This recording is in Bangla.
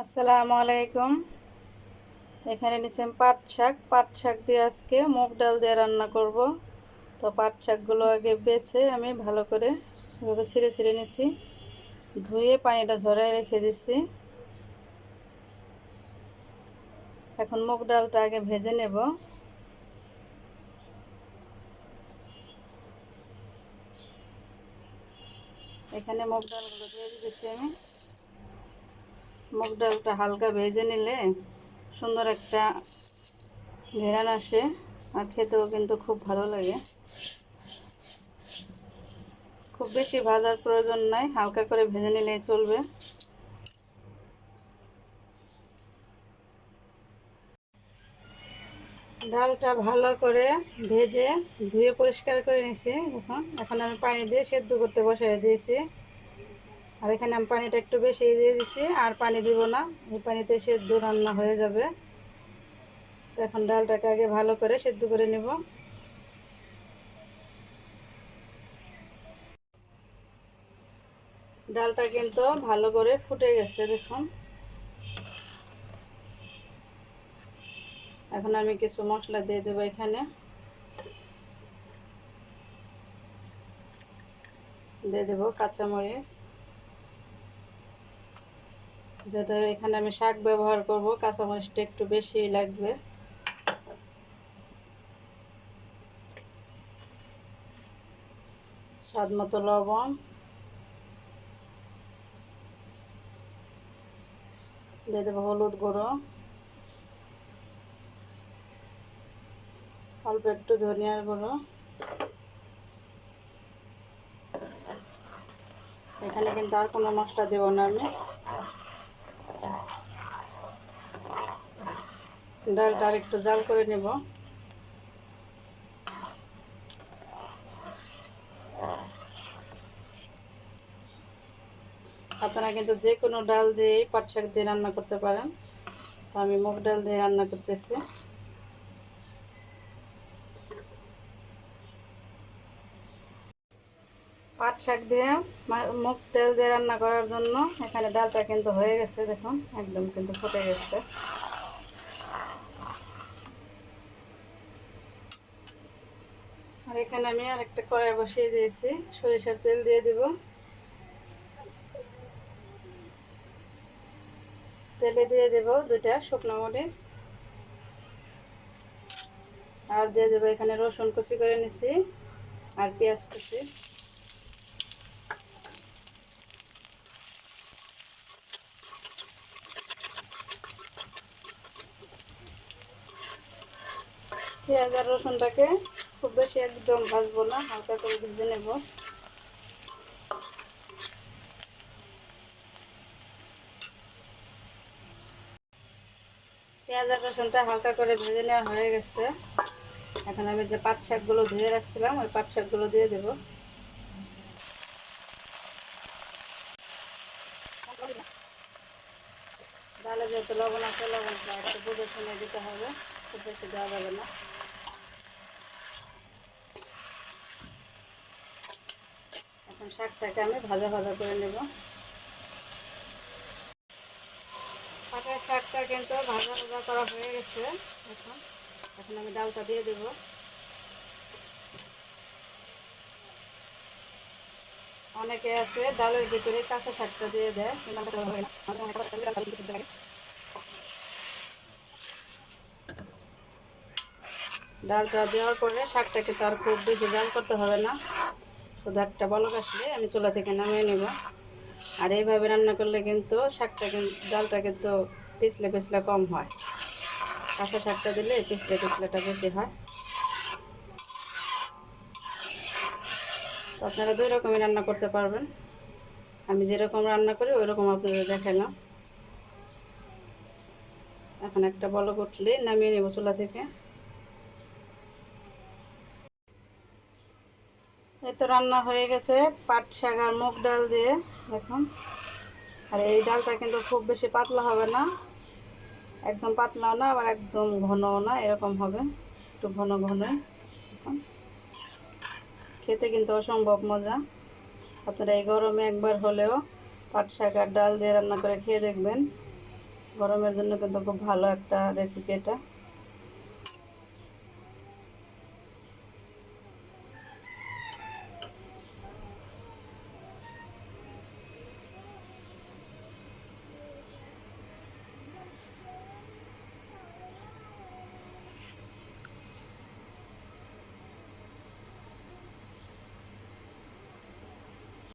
আসসালামু আলাইকুম। এখানে নিচ্ছেন পাট শাক। পাট শাক দিয়ে আজকে মুগ ডাল দিয়ে রান্না করব। তো পাট শাকগুলো আগে বেছে আমি ভালো করে এভাবে ছিঁড়ে ছিঁড়ে নিছি ধুয়ে পানিটা ঝরাই রেখে দিছি এখন মুগ ডালটা আগে ভেজে নেব। এখানে মুগ ডালগুলো দিয়ে দিচ্ছি আমি। মুগ ডালটা হালকা ভেজে নিলে সুন্দর একটা ঘেরান আসে আর খেতেও কিন্তু খুব ভালো লাগে। খুব বেশি ভাজার প্রয়োজন নাই, হালকা করে ভেজে নিলেই চলবে। ডালটা ভালো করে ভেজে ধুয়ে পরিষ্কার করে নিছি। এখন এখন আমি পানি দিয়ে সেদ্ধ করতে বসাই দিয়েছি। আর এখানে আমি পানিটা একটু বেশি দিয়ে দিছি, আর পানি দিব না। এই পানিতে সেদ্ধ রান্না হয়ে যাবে। তো এখন ডালটাকে আগে ভালো করে সেদ্ধ করে নেব। ডালটা কিন্তু ভালো করে ফুটে গেছে, দেখুন। এখন আমি কিছু মশলা দিয়ে দেবো এখানে। দিয়ে দেবো কাঁচামরিচ। যাতে এখানে আমি শাক ব্যবহার করব, কাঁচামরিচটা একটু বেশি লাগবে। স্বাদ মতো লবণ। দিয়ে দেবো হলুদ গুঁড়ো। অল্প একটু ধনিয়ার গুঁড়ো। এখানে কিন্তু আর কোনো মশলা দেবো না আমি। ডালটা একটু জাল করে নেব। আপনারা কিন্তু যে কোনো ডাল দিয়েই পাট শাক দিয়ে রান্না করতে পারেন। তো আমি মুগ ডাল দিয়ে রান্না করতেছি। পাট শাক দিয়ে মুগ তেল দিয়ে রান্না করার জন্য এখানে ডালটা কিন্তু হয়ে গেছে, দেখুন, একদম কিন্তু ফুটে গেছে। এখানে আমি আর একটা কড়াই বসিয়ে দিয়েছি। সরিষার তেল দিয়ে দিব। তেলে দিয়ে দেব দুইটা শুকনো মরিচ। আর দিয়ে দেবো এখানে রসুন কুচি করে নিচ্ছি আর পেঁয়াজ কুচি। পেঁয়াজ আর রসুনটাকে খুব বেশি একদম ভাজবো না, হালকা করে ভেজে নেব। পেঁয়াজ আর রসুনটা হালকা করে ভেজে নেওয়া হয়ে গেছে। এখন আমি যে পাট শাকগুলো ধুয়ে রাখছিলাম, ওই পাট শাকগুলো দিয়ে দেব। ডালে যেহেতু লবণ আছে লবণটা একটু বুঝে শুনে দিতে হবে, খুব বেশি দেওয়া যাবে না। শাকটাকে আমি ভাজা ভাজা করে নেব। পাটের শাকটা কিন্তু ভাজা ভাজা করা হয়ে গেছে। এখন এখন আমি ডালটা দিয়ে দেব। অনেকে আছে ডালের ভিতরে কাঁচা শাকটা দিয়ে দেয় ডালটা দেওয়ার পরে শাকটাকে তো আর খুব বেশি জাল করতে হবে না। শুধু একটা বলক আসলে, আমি চুলা থেকে নামিয়ে নেব। আর এইভাবে রান্না করলে কিন্তু শাকটা কিন্তু, ডালটা কিন্তু পিছলে পিছলে কম হয়। কাঁচা শাকটা দিলে পিছলে পিছলেটা বেশি হয়। তো আপনারা দুই রকমই রান্না করতে পারবেন। আমি যেরকম রান্না করি ওই রকম আপনাদের দেখালাম এখন একটা বলক উঠলে নামিয়ে নেব চুলা থেকে। এই তো রান্না হয়ে গেছে, পাট শাক আর মুগ ডাল দিয়ে, দেখুন। আর এই ডালটা কিন্তু খুব বেশি পাতলা হবে না, একদম পাতলাও না, আবার একদম ঘনও না, এরকম হবে, একটু ঘন ঘন খেতে কিন্তু অসম্ভব মজা। আপনারা এই গরমে একবার হলেও পাট শাক আর ডাল দিয়ে রান্না করে খেয়ে দেখবেন। গরমের জন্য কিন্তু খুব ভালো একটা রেসিপি এটা।